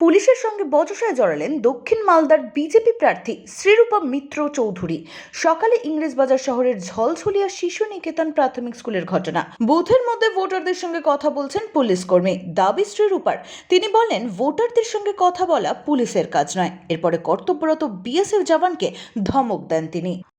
পুলিশের সঙ্গে বচসায় জড়ালেন দক্ষিণ মালদার বিজেপি প্রার্থী শ্রীরূপা মিত্র চৌধুরী। সকালে ইংরেজবাজার শহরের ঝলঝলিয়া শিশু নিকেতন প্রাথমিক স্কুলের ঘটনা। বুথের মধ্যে ভোটারদের সঙ্গে কথা বলছেন পুলিশ কর্মী। দাবি শ্রীরূপার। তিনি বলেন, ভোটারদের সঙ্গে কথা বলা পুলিশের কাজ নয়। এরপরে কর্তব্যরত বিএসএফ জওয়ানকে ধমক দেন তিনি।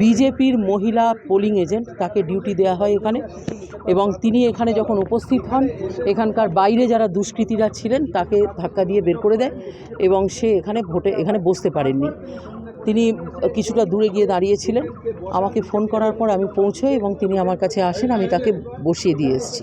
বিজেপির মহিলা পোলিং এজেন্ট তাকে ডিউটি দেওয়া হয় এখানে। এবং তিনি এখানে যখন উপস্থিত হন, এখানকার বাইরে যারা দুষ্কৃতীরা ছিলেন, তাকে ধাক্কা দিয়ে বের করে দেয় এবং সে এখানে ভোটে, এখানে বসতে পারেননি। তিনি কিছুটা দূরে গিয়ে দাঁড়িয়েছিলেন আমাকে ফোন করার পর আমি পৌঁছে এবং তিনি আমার কাছে আসেন, আমি তাকে বসিয়ে দিয়ে এসেছি।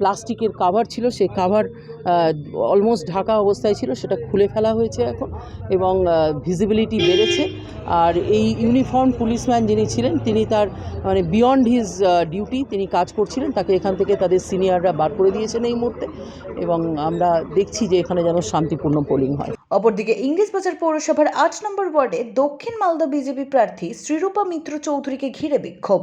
প্লাস্টিকের কাভার ছিল সেই কাভার অলমোস্ট ঢাকা অবস্থায় ছিল, সেটা খুলে ফেলা হয়েছে এখন এবং ভিজিবিলিটি বেড়েছে। আর এই ইউনিফর্ম পুলিশম্যান যিনি ছিলেন, তিনি তার মানে বিয়ন্ড হিজ ডিউটি তিনি কাজ করছিলেন। তাকে এখান থেকে তাদের সিনিয়ররা বার করে দিয়েছেন এই মুহূর্তে এবং আমরা দেখছি যে এখানে যেন শান্তিপূর্ণ পোলিং হয়। অপরদিকে ইংলিশ বাজার পৌরসভার আট নম্বর ওয়ার্ডে দক্ষিণ মালদা বিজেপি প্রার্থী শ্রীরূপা মিত্র চৌধুরীকে ঘিরে বিক্ষোভ।